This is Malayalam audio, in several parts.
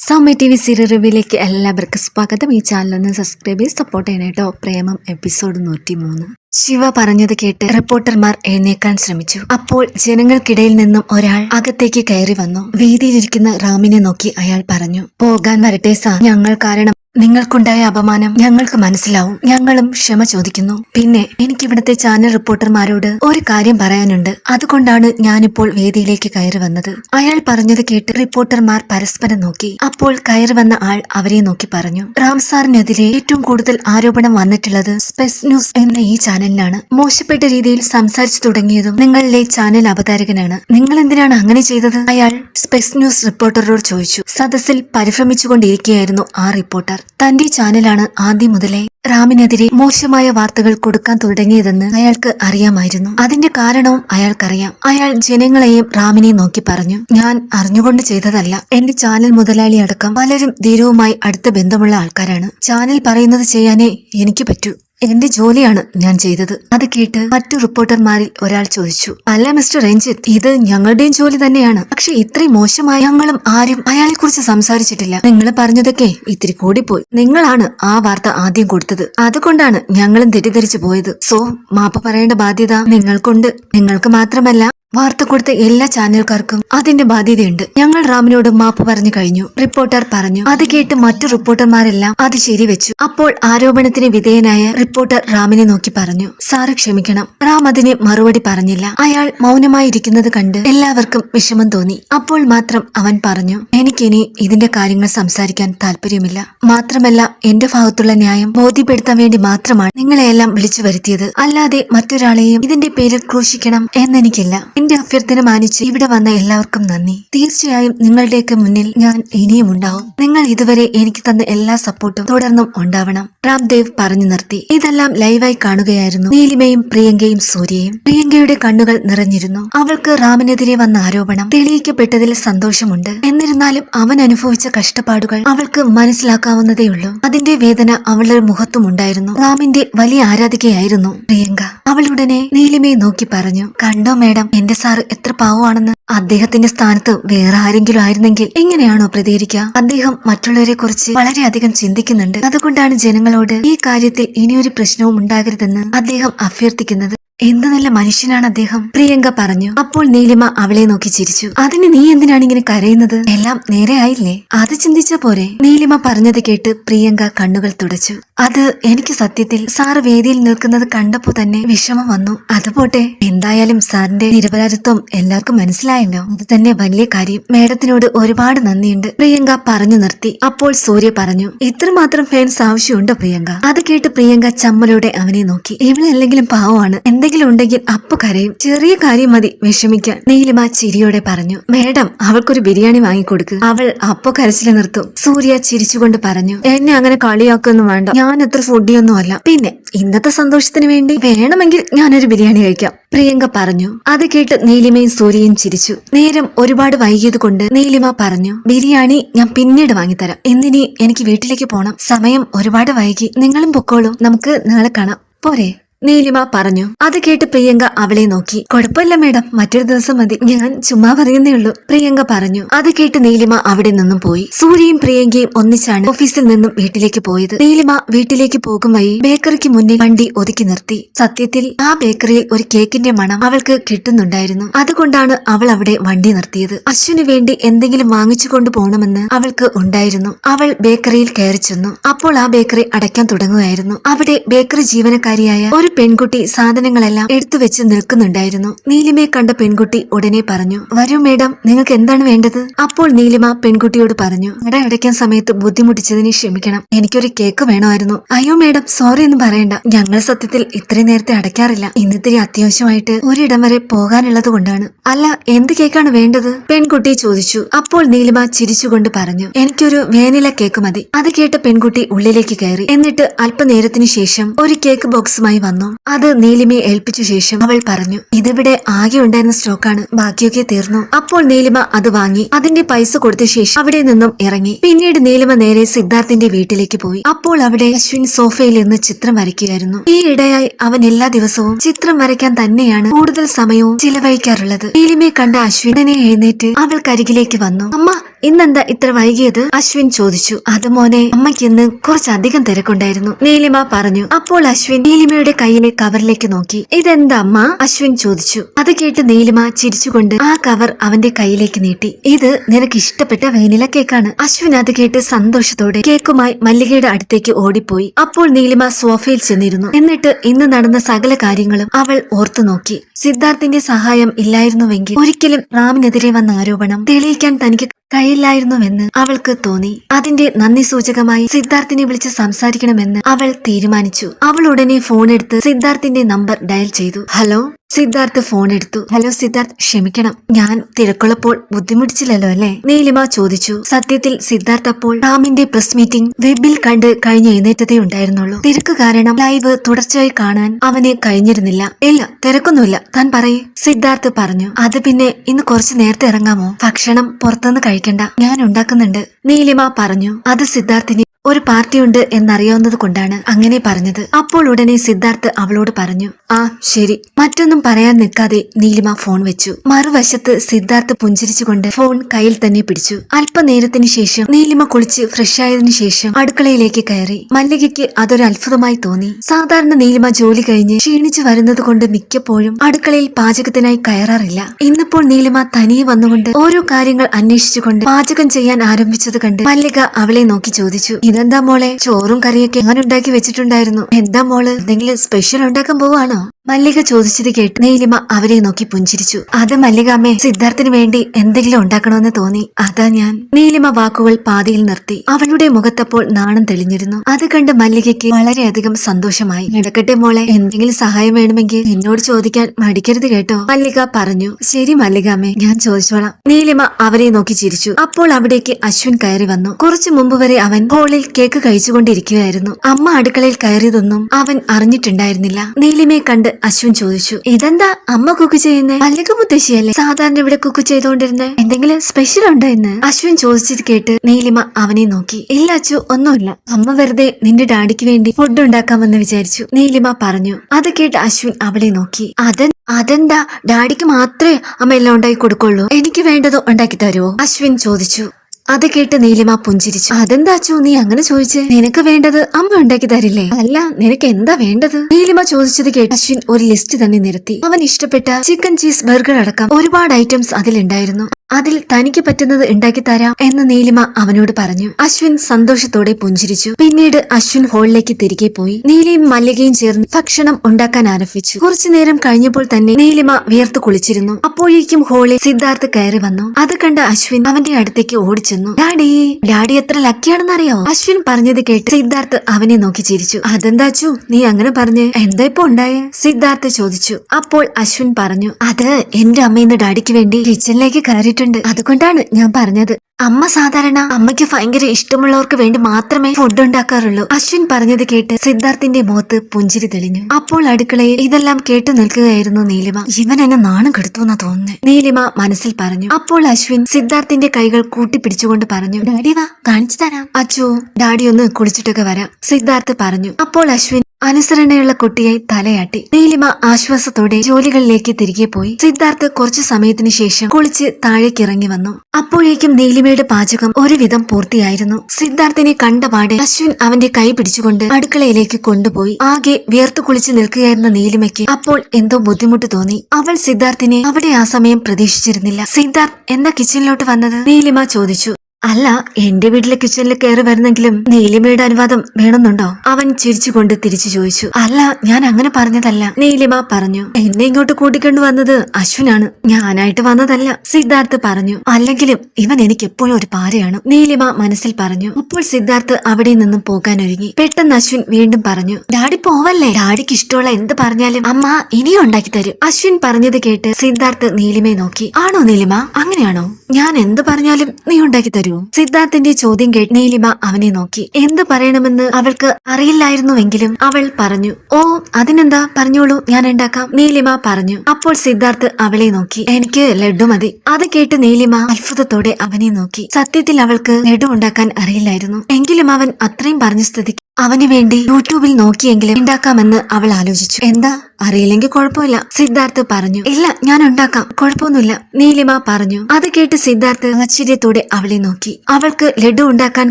സൗമ്യ ടി വി സീരിയൽ റിവ്യൂലേക്ക് എല്ലാവർക്കും സ്വാഗതം. ഈ ചാനൽ ഒന്ന് സബ്സ്ക്രൈബ് ചെയ്ത് സപ്പോർട്ട് ചെയ്യണം കേട്ടോ പ്രേമം എപ്പിസോഡ് നൂറ്റി മൂന്ന് ശിവ പറഞ്ഞത് കേട്ട് റിപ്പോർട്ടർമാർ എഴുന്നേക്കാൻ ശ്രമിച്ചു. അപ്പോൾ ജനങ്ങൾക്കിടയിൽ നിന്നും ഒരാൾ അകത്തേക്ക് കയറി വന്നു. വീതിയിലിരിക്കുന്ന റാമിനെ നോക്കി അയാൾ പറഞ്ഞു പോകാൻ വരട്ടെ സാർ. ഞങ്ങൾ കാരണം നിങ്ങൾക്കുണ്ടായ അപമാനം ഞങ്ങൾക്ക് മനസ്സിലാവും. ഞങ്ങളും ക്ഷമ ചോദിക്കുന്നു. പിന്നെ എനിക്ക് ഇവിടുത്തെ ചാനൽ റിപ്പോർട്ടർമാരോട് ഒരു കാര്യം പറയാനുണ്ട്. അതുകൊണ്ടാണ് ഞാനിപ്പോൾ വേദിയിലേക്ക് കയറി വന്നത്. അയാൾ പറഞ്ഞത് കേട്ട് റിപ്പോർട്ടർമാർ പരസ്പരം നോക്കി. അപ്പോൾ കയറി വന്ന ആൾ അവരെ നോക്കി പറഞ്ഞു. റാംസാറിനെതിരെ ഏറ്റവും കൂടുതൽ ആരോപണം വന്നിട്ടുള്ളത് സ്പെസ് ന്യൂസ് എന്ന ഈ ചാനലിനാണ് മോശപ്പെട്ട രീതിയിൽ സംസാരിച്ചു തുടങ്ങിയതും നിങ്ങളിലെ ചാനൽ അവതാരകനാണ് നിങ്ങൾ എന്തിനാണ് അങ്ങനെ ചെയ്തത്? അയാൾ സ്പെസ് ന്യൂസ് റിപ്പോർട്ടറോട് ചോദിച്ചു. സദസ്സിൽ പരിഭ്രമിച്ചുകൊണ്ടിരിക്കുകയായിരുന്നു ആ റിപ്പോർട്ടർ. തന്റെ ചാനലാണ് ആദ്യം മുതലേ റാമിനെതിരെ മോശമായ വാർത്തകൾ കൊടുക്കാൻ തുടങ്ങിയതെന്ന് അയാൾക്ക് അറിയാമായിരുന്നു. അതിന്റെ കാരണവും അയാൾക്കറിയാം. അയാൾ ജനങ്ങളെയും റാമിനെയും നോക്കി പറഞ്ഞു ഞാൻ അറിഞ്ഞുകൊണ്ട് ചെയ്തതല്ല. എന്റെ ചാനൽ മുതലാളി അടക്കം പലരും ധീരവുമായി അടുത്ത ബന്ധമുള്ള ആൾക്കാരാണ്. ചാനൽ പറയുന്നത് ചെയ്യാനേ എനിക്ക് പറ്റൂ. എന്റെ ജോലിയാണ് ഞാൻ ചെയ്തത്. അത് കേട്ട് മറ്റു റിപ്പോർട്ടർമാരിൽ ഒരാൾ ചോദിച്ചു അല്ല മിസ്റ്റർ രഞ്ജിത്ത് ഇത് ഞങ്ങളുടെയും ജോലി തന്നെയാണ്. പക്ഷെ ഇത്രയും മോശമായി ഞങ്ങളും ആരും അയാളെ കുറിച്ച് സംസാരിച്ചിട്ടില്ല. നിങ്ങൾ പറഞ്ഞതൊക്കെ ഇത്തിരി കൂടിപ്പോയി. നിങ്ങളാണ് ആ വാർത്ത ആദ്യം കൊടുത്തത്. അതുകൊണ്ടാണ് ഞങ്ങളും തെറ്റിദ്ധരിച്ചു പോയത്. സോ മാപ്പ് പറയേണ്ട ബാധ്യത നിങ്ങൾക്കുണ്ട്. നിങ്ങൾക്ക് മാത്രമല്ല വാർത്ത കൊടുത്ത എല്ലാ ചാനൽക്കാർക്കും അതിന്റെ ബാധ്യതയുണ്ട്. ഞങ്ങൾ റാമിനോട് മാപ്പ് പറഞ്ഞു കഴിഞ്ഞു. റിപ്പോർട്ടർ പറഞ്ഞു അത് കേട്ട് മറ്റു റിപ്പോർട്ടർമാരെല്ലാം അത് ശരിവെച്ചു. അപ്പോൾ ആരോപണത്തിന് വിധേയനായ റിപ്പോർട്ടർ റാമിനെ നോക്കി പറഞ്ഞു സാറ് ക്ഷമിക്കണം. റാം അതിന് മറുപടി പറഞ്ഞില്ല. അയാൾ മൗനമായിരിക്കുന്നത് കണ്ട് എല്ലാവർക്കും വിഷമം തോന്നി. അപ്പോൾ മാത്രം അവൻ പറഞ്ഞു എനിക്കിനി ഇതിന്റെ കാര്യങ്ങൾ സംസാരിക്കാൻ താല്പര്യമില്ല. മാത്രമല്ല എന്റെ ഭാഗത്തുള്ള ന്യായം ബോധ്യപ്പെടുത്താൻ വേണ്ടി മാത്രമാണ് നിങ്ങളെയെല്ലാം വിളിച്ചു വരുത്തിയത്. അല്ലാതെ മറ്റൊരാളെയും ഇതിന്റെ പേരിൽ ക്രൂശിക്കണം എന്നെനിക്കില്ല. എന്റെ അഭ്യർത്ഥന മാനിച്ച് ഇവിടെ വന്ന എല്ലാവർക്കും നന്ദി. തീർച്ചയായും നിങ്ങളുടെയൊക്കെ മുന്നിൽ ഞാൻ ഇനിയും ഉണ്ടാവും. നിങ്ങൾ ഇതുവരെ എനിക്ക് തന്ന എല്ലാ സപ്പോർട്ടും തുടർന്നും ഉണ്ടാവണം. രാംദേവ് പറഞ്ഞു നിർത്തി. ഇതെല്ലാം ലൈവായി കാണുകയായിരുന്നു നീലിമയും പ്രിയങ്കയും സൂര്യയും. പ്രിയങ്കയുടെ കണ്ണുകൾ നിറഞ്ഞിരുന്നു. അവൾക്ക് റാമിനെതിരെ വന്ന ആരോപണം തെളിയിക്കപ്പെട്ടതിൽ സന്തോഷമുണ്ട്. എന്നിരുന്നാലും അവൻ അനുഭവിച്ച കഷ്ടപ്പാടുകൾ അവൾക്ക് മനസ്സിലാക്കാവുന്നതേയുള്ളൂ അതിന്റെ വേദന അവളുടെ മുഖത്തും ഉണ്ടായിരുന്നു. റാമിന്റെ വലിയ ആരാധികയായിരുന്നു പ്രിയങ്ക. അവളുടനെ നീലിമയെ നോക്കി പറഞ്ഞു കണ്ടോ മേഡം എന്റെ സാറ് എത്ര പാവമാണെന്ന്. അദ്ദേഹത്തിന്റെ സ്ഥാനത്ത് വേറെ ആരെങ്കിലും ആയിരുന്നെങ്കിൽ എങ്ങനെയാണോ പ്രതികരിക്കുക. അദ്ദേഹം മറ്റുള്ളവരെ കുറിച്ച് വളരെയധികം ചിന്തിക്കുന്നുണ്ട്. അതുകൊണ്ടാണ് ജനങ്ങളോട് ഈ കാര്യത്തിൽ ഇനിയൊരു പ്രശ്നവും ഉണ്ടാകരുതെന്ന് അദ്ദേഹം അഭ്യർത്ഥിക്കുന്നത്. എന്ത് നല്ല മനുഷ്യനാണ് അദ്ദേഹം? പ്രിയങ്ക പറഞ്ഞു. അപ്പോൾ നീലിമ അവളെ നോക്കി ചിരിച്ചു. അതിന് നീ എന്തിനാണ് ഇങ്ങനെ കരയുന്നത്? എല്ലാം നേരെ ആയില്ലേ? അത് ചിന്തിച്ച പോരെ. നീലിമ പറഞ്ഞത് കേട്ട് പ്രിയങ്ക കണ്ണുകൾ തുടച്ചു. അത് എനിക്ക് സത്യത്തിൽ സാറ് വേദിയിൽ നിൽക്കുന്നത് കണ്ടപ്പോ തന്നെ വിഷമം വന്നു. അതുപോട്ടെ എന്തായാലും സാറിന്റെ നിരപരാധിത്വം എല്ലാവർക്കും മനസ്സിലായല്ലോ. അത് തന്നെ വലിയ കാര്യം. മേഡത്തിനോട് ഒരുപാട് നന്ദിയുണ്ട്. പ്രിയങ്ക പറഞ്ഞു നിർത്തി. അപ്പോൾ സൂര്യ പറഞ്ഞു ഇത്രമാത്രം ഫാൻസ് ആവശ്യമുണ്ടോ പ്രിയങ്ക? അത് കേട്ട് പ്രിയങ്ക ചമ്മലോടെ അവനെ നോക്കി. ഇവളല്ലെങ്കിലും പാവമാണ്. എന്തെങ്കിലും ഉണ്ടെങ്കിൽ അപ്പു കരയും. ചെറിയ കാര്യം മതി വിഷമിക്കാൻ. നീലിമ ചിരിയോടെ പറഞ്ഞു മേഡം അവൾക്കൊരു ബിരിയാണി വാങ്ങിക്കൊടുക്ക്. അവൾ അപ്പു കരച്ചിൽ നിർത്തും. സൂര്യ ചിരിച്ചുകൊണ്ട് പറഞ്ഞു എന്നെ അങ്ങനെ കളിയാക്കൊന്നും വേണ്ട. ഞാൻ അത്ര ഫുഡിയൊന്നും അല്ല പിന്നെ ഇന്നത്തെ സന്തോഷത്തിന് വേണ്ടി വേണമെങ്കിൽ ഞാനൊരു ബിരിയാണി കഴിക്കാം. പ്രിയങ്ക പറഞ്ഞു അത് കേട്ട് നീലിമയും സൂര്യയും ചിരിച്ചു. നേരം ഒരുപാട് വൈകിയത് കൊണ്ട് നീലിമ പറഞ്ഞു ബിരിയാണി ഞാൻ പിന്നീട് വാങ്ങിത്തരാം. എന്തിനി എനിക്ക് വീട്ടിലേക്ക് പോണം. സമയം ഒരുപാട് വൈകി. നിങ്ങളും പൊക്കോളും. നമുക്ക് നാളെ കാണാം. പോരെ. നീലിമ പറഞ്ഞു. അത് കേട്ട് പ്രിയങ്ക അവളെ നോക്കി. കുഴപ്പമില്ല മേഡം. മറ്റൊരു ദിവസം മതി. ഞാൻ ചുമ്മാ പറയുന്നേ ഉള്ളൂ. പ്രിയങ്ക പറഞ്ഞു. അത് കേട്ട് നീലിമ അവിടെ നിന്നും പോയി. സൂര്യയും പ്രിയങ്കയും ഒന്നിച്ചാണ് ഓഫീസിൽ നിന്നും വീട്ടിലേക്ക് പോയത്. നീലിമ വീട്ടിലേക്ക് പോകും വഴി ബേക്കറിക്ക് മുന്നിൽ വണ്ടി ഒതുക്കി നിർത്തി. സത്യത്തിൽ ആ ബേക്കറിയിൽ ഒരു കേക്കിന്റെ മണം അവൾക്ക് കിട്ടുന്നുണ്ടായിരുന്നു. അതുകൊണ്ടാണ് അവൾ അവിടെ വണ്ടി നിർത്തിയത്. അശ്വിന് വേണ്ടി എന്തെങ്കിലും വാങ്ങിച്ചു കൊണ്ടു പോകണമെന്ന് അവൾക്ക് ഉണ്ടായിരുന്നു. അവൾ ബേക്കറിയിൽ കയറി ചെന്നു. അപ്പോൾ ആ ബേക്കറി അടയ്ക്കാൻ തുടങ്ങുകയായിരുന്നു. അവിടെ ബേക്കറി ജീവനക്കാരിയായ ഒരു പെൺകുട്ടി സാധനങ്ങളെല്ലാം എടുത്തു വെച്ച് നിൽക്കുന്നുണ്ടായിരുന്നു. നീലിമയെ കണ്ട പെൺകുട്ടി ഉടനെ പറഞ്ഞു വരൂ മേഡം നിങ്ങൾക്ക് എന്താണ് വേണ്ടത്? അപ്പോൾ നീലിമ പെൺകുട്ടിയോട് പറഞ്ഞു കട അടയ്ക്കാൻ സമയത്ത് ബുദ്ധിമുട്ടിച്ചതിന് ക്ഷമിക്കണം. എനിക്കൊരു കേക്ക് വേണമായിരുന്നു. അയ്യോ മേഡം സോറി എന്ന് പറയണ്ട. ഞങ്ങൾ സത്യത്തിൽ ഇത്രയും നേരത്തെ അടയ്ക്കാറില്ല. ഇന്നിത്തിരി അത്യാവശ്യമായിട്ട് ഒരിടം വരെ പോകാനുള്ളത് കൊണ്ടാണ്. അല്ല എന്ത് കേക്കാണ് വേണ്ടത്? പെൺകുട്ടി ചോദിച്ചു. അപ്പോൾ നീലിമ ചിരിച്ചുകൊണ്ട് പറഞ്ഞു എനിക്കൊരു വേനില കേക്ക് മതി. അത് കേട്ട് പെൺകുട്ടി ഉള്ളിലേക്ക് കയറി. എന്നിട്ട് അല്പനേരത്തിന് ശേഷം ഒരു കേക്ക് ബോക്സുമായി വന്നു. ഒന്നും അത് നീലിമയെ ഏൽപ്പിച്ച ശേഷം അവൾ പറഞ്ഞു ഇതിവിടെ ആകെ ഉണ്ടായിരുന്ന സ്റ്റോക്കാണ്. ബാക്കിയൊക്കെ തീർന്നു. അപ്പോൾ നീലിമ അത് വാങ്ങി അതിന്റെ പൈസ കൊടുത്ത ശേഷം അവിടെ നിന്നും ഇറങ്ങി. പിന്നീട് നീലിമ നേരെ സിദ്ധാർത്ഥിന്റെ വീട്ടിലേക്ക് പോയി. അപ്പോൾ അവിടെ അശ്വിൻ സോഫയിൽ നിന്ന് ചിത്രം വരയ്ക്കുകയായിരുന്നു. ഈ ഇടയായി അവൻ എല്ലാ ദിവസവും ചിത്രം വരയ്ക്കാൻ തന്നെയാണ് കൂടുതൽ സമയവും ചിലവഴിക്കാറുള്ളത്. നീലിമയെ കണ്ട അശ്വിനെ എഴുന്നേറ്റ് അവൾ കരികിലേക്ക് വന്നു. അമ്മ ഇന്നെന്താ ഇത്ര വൈകിയത്? അശ്വിൻ ചോദിച്ചു. അത് മോനെ അമ്മയ്ക്ക് ഇന്ന് കുറച്ചധികം തിരക്കുണ്ടായിരുന്നു. നീലിമ പറഞ്ഞു. അപ്പോൾ അശ്വിൻ നീലിമയുടെ കയ്യിലെ കവറിലേക്ക് നോക്കി. ഇതെന്താ അമ്മ? അശ്വിൻ ചോദിച്ചു. അത് കേട്ട് നീലിമ ചിരിച്ചുകൊണ്ട് ആ കവർ അവന്റെ കയ്യിലേക്ക് നീട്ടി. ഇത് നിനക്ക് ഇഷ്ടപ്പെട്ട വേനില കേക്കാണ്. അശ്വിൻ അത് കേട്ട് സന്തോഷത്തോടെ കേക്കുമായി മല്ലികയുടെ അടുത്തേക്ക് ഓടിപ്പോയി. അപ്പോൾ നീലിമ സോഫയിൽ ചെന്നിരുന്നു. എന്നിട്ട് ഇന്ന് നടന്ന സകല കാര്യങ്ങളും അവൾ ഓർത്തു നോക്കി. സിദ്ധാർത്ഥിന്റെ സഹായം ഇല്ലായിരുന്നുവെങ്കിൽ ഒരിക്കലും റാമിനെതിരെ വന്ന ആരോപണം തെളിയിക്കാൻ തനിക്ക് കഴിയില്ലായിരുന്നുവെന്ന് അവൾക്ക് തോന്നി. അതിന്റെ നന്ദി സൂചകമായി സിദ്ധാർത്ഥിനെ വിളിച്ച് സംസാരിക്കണമെന്ന് അവൾ തീരുമാനിച്ചു. അവൾ ഉടനെ ഫോൺ എടുത്ത് സിദ്ധാർത്ഥിന്റെ നമ്പർ ഡയൽ ചെയ്തു. ഹലോ? സിദ്ധാർത്ഥ് ഫോൺ എടുത്തു. ഹലോ സിദ്ധാർത്ഥ് ക്ഷമിക്കണം. ഞാൻ തിരക്കുള്ളപ്പോൾ ബുദ്ധിമുട്ടിച്ചില്ലല്ലോ അല്ലേ? നീലിമ ചോദിച്ചു. സത്യത്തിൽ സിദ്ധാർത്ഥ് അപ്പോൾ റാമിന്റെ പ്രസ് മീറ്റിംഗ് വെബിൽ കണ്ട് കഴിഞ്ഞ് എഴുന്നേറ്റതേ ഉണ്ടായിരുന്നുള്ളൂ. തിരക്ക് കാരണം ലൈവ് തുടർച്ചയായി കാണാൻ അവന് കഴിഞ്ഞിരുന്നില്ല. ഇല്ല തിരക്കൊന്നുമില്ല. താൻ പറയേ. സിദ്ധാർത്ഥ് പറഞ്ഞു. അത് പിന്നെ ഇന്ന് കുറച്ച് നേരത്തെ ഇറങ്ങാമോ? ഭക്ഷണം പുറത്തുനിന്ന് കഴിക്കണ്ട. ഞാൻ ഉണ്ടാക്കുന്നുണ്ട്. നീലിമ പറഞ്ഞു. അത് സിദ്ധാർത്ഥിന് ഒരു പാർട്ടിയുണ്ട് എന്നറിയാവുന്നത് കൊണ്ടാണ് അങ്ങനെ പറഞ്ഞത്. അപ്പോൾ ഉടനെ സിദ്ധാർത്ഥ് അവളോട് പറഞ്ഞു ആ ശരി. മറ്റൊന്നും പറയാൻ നിൽക്കാതെ നീലിമ ഫോൺ വെച്ചു. മറുവശത്ത് സിദ്ധാർത്ഥ് പുഞ്ചിരിച്ചുകൊണ്ട് ഫോൺ കയ്യിൽ തന്നെ പിടിച്ചു. അല്പനേരത്തിന് ശേഷം നീലിമ കുളിച്ച് ഫ്രഷ് ആയതിനു ശേഷം അടുക്കളയിലേക്ക് കയറി. മല്ലികയ്ക്ക് അതൊരു അത്ഭുതമായി തോന്നി. സാധാരണ നീലിമ ജോലി കഴിഞ്ഞ് ക്ഷീണിച്ചു വരുന്നത് കൊണ്ട് മിക്കപ്പോഴും അടുക്കളയിൽ പാചകത്തിനായി കയറാറില്ല. ഇന്നിപ്പോൾ നീലിമ തനിയെ വന്നുകൊണ്ട് ഓരോ കാര്യങ്ങൾ അന്വേഷിച്ചുകൊണ്ട് പാചകം ചെയ്യാൻ ആരംഭിച്ചത് കണ്ട് മല്ലിക അവളെ നോക്കി ചോദിച്ചു ഇതെന്താ മോളെ? ചോറും കറിയൊക്കെ എങ്ങനെ ഉണ്ടാക്കി വെച്ചിട്ടുണ്ടായിരുന്നു. എന്താ മോൾ? എന്തെങ്കിലും സ്പെഷ്യൽ ഉണ്ടാക്കാൻ പോവാണോ? മല്ലിക ചോദിച്ചത് കേട്ട് നീലിമ അവരെ നോക്കി പുഞ്ചിരിച്ചു. അത് മല്ലിക അമ്മേ സിദ്ധാർത്ഥിന് വേണ്ടി എന്തെങ്കിലും ഉണ്ടാക്കണമെന്ന് തോന്നി. അതാ ഞാൻ. നീലിമ വാക്കുകൾ പാതിയിൽ നിർത്തി. അവളുടെ മുഖത്തപ്പോൾ നാണം തെളിഞ്ഞിരുന്നു. അത് കണ്ട് മല്ലികയ്ക്ക് വളരെയധികം സന്തോഷമായി. നടക്കട്ടെ മോളെ എന്തെങ്കിലും സഹായം വേണമെങ്കിൽ എന്നോട് ചോദിക്കാൻ മടിക്കരുത് കേട്ടോ. മല്ലിക പറഞ്ഞു. ശരി മല്ലിക അമ്മേ ഞാൻ ചോദിച്ചോളാം. നീലിമ അവരെ നോക്കി ചിരിച്ചു. അപ്പോൾ അവിടേക്ക് അശ്വിൻ കയറി വന്നു. കുറച്ചു മുമ്പ് വരെ അവൻ ഹോളിൽ കേക്ക് കഴിച്ചുകൊണ്ടിരിക്കുകയായിരുന്നു. അമ്മ അടുക്കളയിൽ കയറിയതൊന്നും അവൻ അറിഞ്ഞിട്ടുണ്ടായിരുന്നില്ല. നീലിമയെ കണ്ട് അശ്വിൻ ചോദിച്ചു ഇതെന്താ അമ്മ കുക്ക് ചെയ്യുന്നേ? മല്ലിക മുത്തശ്ശിയല്ലേ സാധാരണ ഇവിടെ കുക്ക് ചെയ്തുകൊണ്ടിരുന്നേ. എന്തെങ്കിലും സ്പെഷ്യൽ ഉണ്ടോ എന്ന് അശ്വിൻ ചോദിച്ചത് കേട്ട് നീലിമ അവനെ നോക്കി. ഇല്ല അച്ചു ഒന്നുമില്ല. അമ്മ വെറുതെ നിന്റെ ഡാഡിക്ക് വേണ്ടി ഫുഡ് ഉണ്ടാക്കാമെന്ന് വിചാരിച്ചു. നീലിമ പറഞ്ഞു. അത് കേട്ട് അശ്വിൻ അവളെ നോക്കി. അതെ അതെന്താ? ഡാഡിക്ക് മാത്രമേ അമ്മ എല്ലാം ഉണ്ടാക്കി കൊടുക്കുള്ളൂ. എനിക്ക് വേണ്ടത് ഉണ്ടാക്കി തരുമോ അശ്വിൻ ചോദിച്ചു. അത് കേട്ട് നീലിമ പുഞ്ചിരിച്ചു. അതെന്താ അച്ചു? നീ അങ്ങനെ ചോദിച്ചേ? നിനക്ക് വേണ്ടത് അമ്മ ഉണ്ടാക്കി തരില്ലേ? അല്ല നിനക്ക് എന്താ വേണ്ടത്? നീലിമ ചോദിച്ചത് കേട്ട് അശ്വിൻ ഒരു ലിസ്റ്റ് തന്നെ നിരത്തി. അവൻ ഇഷ്ടപ്പെട്ട ചിക്കൻ ചീസ് ബർഗർ അടക്കം ഒരുപാട് ഐറ്റംസ് അതിലുണ്ടായിരുന്നു. അതിൽ തനിക്ക് പറ്റുന്നത് ഉണ്ടാക്കി തരാം എന്ന് നീലിമ അവനോട് പറഞ്ഞു. അശ്വിൻ സന്തോഷത്തോടെ പുഞ്ചിരിച്ചു. പിന്നീട് അശ്വിൻ ഹോളിലേക്ക് തിരികെ പോയി. നീലിയും മല്ലികയും ചേർന്ന് ഭക്ഷണം ഉണ്ടാക്കാൻ ആരംഭിച്ചു. കുറച്ചു നേരം കഴിഞ്ഞപ്പോൾ തന്നെ നീലിമ വിയർത്ത് കുളിച്ചിരുന്നു. അപ്പോഴേക്കും ഹോളിൽ സിദ്ധാർത്ഥ് കയറി വന്നു. അത് കണ്ട അശ്വിൻ അവന്റെ അടുത്തേക്ക് ഓടിച്ചെന്നു. ഡാഡി ഡാഡി എത്ര ലക്കിയാണെന്നറിയോ? അശ്വിൻ പറഞ്ഞത് കേട്ട് സിദ്ധാർത്ഥ് അവനെ നോക്കി ചിരിച്ചു. അതെന്താച്ചു നീ അങ്ങനെ പറഞ്ഞ് എന്താ ഇപ്പൊ ഉണ്ടായേ? സിദ്ധാർത്ഥ് ചോദിച്ചു. അപ്പോൾ അശ്വിൻ പറഞ്ഞു അത് എന്റെ അമ്മയിന്ന് ഡാഡിക്ക് വേണ്ടി കിച്ചണിലേക്ക് കയറിയിട്ടുണ്ട്. അതുകൊണ്ടാണ് ഞാൻ പറഞ്ഞത്. അമ്മ സാധാരണ അമ്മയ്ക്ക് ഭയങ്കര ഇഷ്ടമുള്ളവർക്ക് വേണ്ടി മാത്രമേ ഫുഡ് ഉണ്ടാക്കാറുള്ളൂ. അശ്വിൻ പറഞ്ഞത് കേട്ട് സിദ്ധാർത്ഥിന്റെ മുഖത്ത് പുഞ്ചിരി തെളിഞ്ഞു. അപ്പോൾ അടുക്കളയിൽ ഇതെല്ലാം കേട്ടു നിൽക്കുകയായിരുന്നു നീലിമ. ഇവൻ എന്നെ നാണം കെടുത്തു എന്നാ തോന്നുന്നത് നീലിമ മനസ്സിൽ പറഞ്ഞു. അപ്പോൾ അശ്വിൻ സിദ്ധാർത്ഥിന്റെ കൈകൾ കൂട്ടിപ്പിടിച്ചുകൊണ്ട് പറഞ്ഞു ഡാഡി വാ കാണിച്ചു തരാം. അച്ചു ഡാഡി ഒന്ന് കുളിച്ചിട്ടൊക്കെ വരാം സിദ്ധാർത്ഥ് പറഞ്ഞു. അപ്പോൾ അശ്വിൻ അനുസരണയുള്ള കുട്ടിയെ തലയാട്ടി. നീലിമ ആശ്വാസത്തോടെ ജോലികളിലേക്ക് തിരികെ പോയി. സിദ്ധാർത്ഥ് കുറച്ചു സമയത്തിന് ശേഷം കുളിച്ച് താഴേക്കിറങ്ങി വന്നു. അപ്പോഴേക്കും നീലിമയുടെ പാചകം ഒരുവിധം പൂർത്തിയായിരുന്നു. സിദ്ധാർത്ഥിനെ കണ്ടപാടെ അശ്വിൻ അവന്റെ കൈ പിടിച്ചുകൊണ്ട് അടുക്കളയിലേക്ക് കൊണ്ടുപോയി. ആകെ വിയർത്തു കുളിച്ച് നിൽക്കുകയായിരുന്ന നീലിമയ്ക്ക് അപ്പോൾ എന്തോ ബുദ്ധിമുട്ട് തോന്നി. അവൾ സിദ്ധാർത്ഥിനെ അവിടെ ആ സമയം പ്രതീക്ഷിച്ചിരുന്നില്ല. സിദ്ധാർത്ഥ് എന്താ കിച്ചണിലോട്ട് വന്നത്? നീലിമ ചോദിച്ചു. അല്ല എന്റെ വീട്ടിലെ കിച്ചണിൽ കയറി വരുന്നെങ്കിലും നീലിമയുടെ അനുവാദം വേണമെന്നുണ്ടോ? അവൻ ചിരിച്ചുകൊണ്ട് തിരിച്ചു ചോദിച്ചു. അല്ല ഞാൻ അങ്ങനെ പറഞ്ഞതല്ല. നീലിമ പറഞ്ഞു എന്നെ ഇങ്ങോട്ട് കൂട്ടിക്കൊണ്ടു വന്നത് അശ്വിനാണ്. ഞാനായിട്ട് വന്നതല്ല സിദ്ധാർത്ഥ് പറഞ്ഞു. അല്ലെങ്കിലും ഇവൻ എനിക്ക് എപ്പോഴും ഒരു പാരയാണ് നീലിമ മനസ്സിൽ പറഞ്ഞു ഇപ്പോൾ സിദ്ധാർത്ഥ് അവിടെ നിന്നും പോകാൻ ഒരുങ്ങി പെട്ടെന്ന് അശ്വിൻ വീണ്ടും പറഞ്ഞു ഡാഡി പോവല്ലേ? ഡാഡിക്ക് ഇഷ്ടമുള്ള എന്ത് പറഞ്ഞാലും അമ്മ ഇനിയും ഉണ്ടാക്കി തരും. അശ്വിൻ പറഞ്ഞത് കേട്ട് സിദ്ധാർത്ഥ് നീലിമയെ നോക്കി ആണോ നീലിമ? അങ്ങനെയാണോ? ഞാൻ എന്ത് പറഞ്ഞാലും നീ ഉണ്ടാക്കി തരൂ. തരൂ സിദ്ധാർത്ഥിന്റെ ചോദ്യം കേട്ട് നീലിമ അവനെ നോക്കി. എന്ത് പറയണമെന്ന് അവൾക്ക് അറിയില്ലായിരുന്നുവെങ്കിലും അവൾ പറഞ്ഞു ഓ അതിനെന്താ? പറഞ്ഞോളൂ ഞാൻ ഉണ്ടാക്കാം. നീലിമ പറഞ്ഞു. അപ്പോൾ സിദ്ധാർത്ഥ് അവളെ നോക്കി. എനിക്ക് ലഡു മതി. അത് കേട്ട് നീലിമ അത്ഭുതത്തോടെ അവനെ നോക്കി. സത്യത്തിൽ അവൾക്ക് ലഡു ഉണ്ടാക്കാൻ അറിയില്ലായിരുന്നു. എങ്കിലും അവൻ അത്രയും പറഞ്ഞ സ്ഥിതിക്ക് അവന് വേണ്ടി യൂട്യൂബിൽ നോക്കിയെങ്കിലും ഉണ്ടാക്കാമെന്ന് അവൾ ആലോചിച്ചു. എന്താ? അറിയില്ലെങ്കിൽ കുഴപ്പമില്ല. സിദ്ധാർത്ഥ് പറഞ്ഞു. ഇല്ല ഞാൻ ഉണ്ടാക്കാം. കുഴപ്പമൊന്നുമില്ല. നീലിമ പറഞ്ഞു. അത് കേട്ട് സിദ്ധാർത്ഥ് ആശ്ചര്യത്തോടെ അവളെ നോക്കി. അവൾക്ക് ലഡു ഉണ്ടാക്കാൻ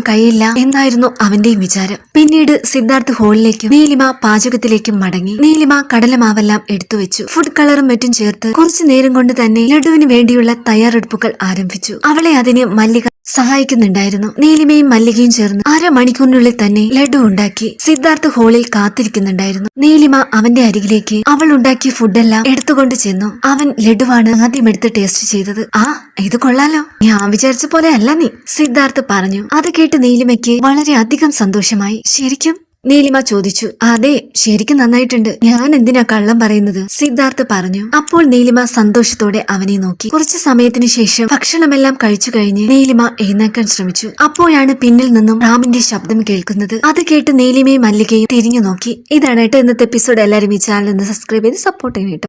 കഴിയില്ല എന്നായിരുന്നു അവന്റെയും വിചാരം. പിന്നീട് സിദ്ധാർത്ഥ് ഹോളിലേക്കും നീലിമ പാചകത്തിലേക്കും മടങ്ങി. നീലിമ കടലമാവെല്ലാം എടുത്തു വെച്ചു. ഫുഡ് കളറും മറ്റും ചേർത്ത് കുറച്ചു നേരം കൊണ്ട് തന്നെ ലഡുവിന് വേണ്ടിയുള്ള തയ്യാറെടുപ്പുകൾ ആരംഭിച്ചു. അവളെ അതിന് മല്ലിക സഹായിക്കുന്നുണ്ടായിരുന്നു. നീലിമയും മല്ലികയും ചേർന്ന് അരമണിക്കൂറിനുള്ളിൽ തന്നെ ലഡു ഉണ്ടാക്കി സിദ്ധാർത്ഥ് ഹോളിൽ കാത്തിരിക്കുന്നുണ്ടായിരുന്നു. നീലിമ അവന്റെ അരികിലേക്ക് അവൾ ഉണ്ടാക്കിയ ഫുഡെല്ലാം എടുത്തുകൊണ്ട് ചെന്നു. അവൻ ലഡുവാണ് ആദ്യം എടുത്ത് ടേസ്റ്റ് ചെയ്തത്. ആ ഇത് കൊള്ളാലോ. ഞാൻ വിചാരിച്ച പോലെ അല്ല നീ സിദ്ധാർത്ഥ് പറഞ്ഞു. അത് കേട്ട് നീലിമയ്ക്ക് വളരെ അധികം സന്തോഷമായി. ശരിക്കും നീലിമ ചോദിച്ചു അതെ ശരിക്കും നന്നായിട്ടുണ്ട്. ഞാൻ എന്തിനാ കള്ളം പറയുന്നത്? സിദ്ധാർത്ഥ് പറഞ്ഞു അപ്പോൾ നീലിമ സന്തോഷത്തോടെ അവനെ നോക്കി. കുറച്ചു സമയത്തിന് ശേഷം ഭക്ഷണമെല്ലാം കഴിച്ചു കഴിഞ്ഞ് നീലിമ എഴുന്നേക്കാൻ ശ്രമിച്ചു. അപ്പോഴാണ് പിന്നിൽ നിന്നും റാമിന്റെ ശബ്ദം കേൾക്കുന്നത്. അത് കേട്ട് നീലിമയും മല്ലികയും തിരിഞ്ഞു നോക്കി. ഇതാണ് കേട്ടോ ഇന്നത്തെ എപ്പിസോഡ്. എല്ലാവരും ഈ ചാനൽ ഒന്ന് സബ്സ്ക്രൈബ് ചെയ്ത് സപ്പോർട്ട് ചെയ്യണം കേട്ടോ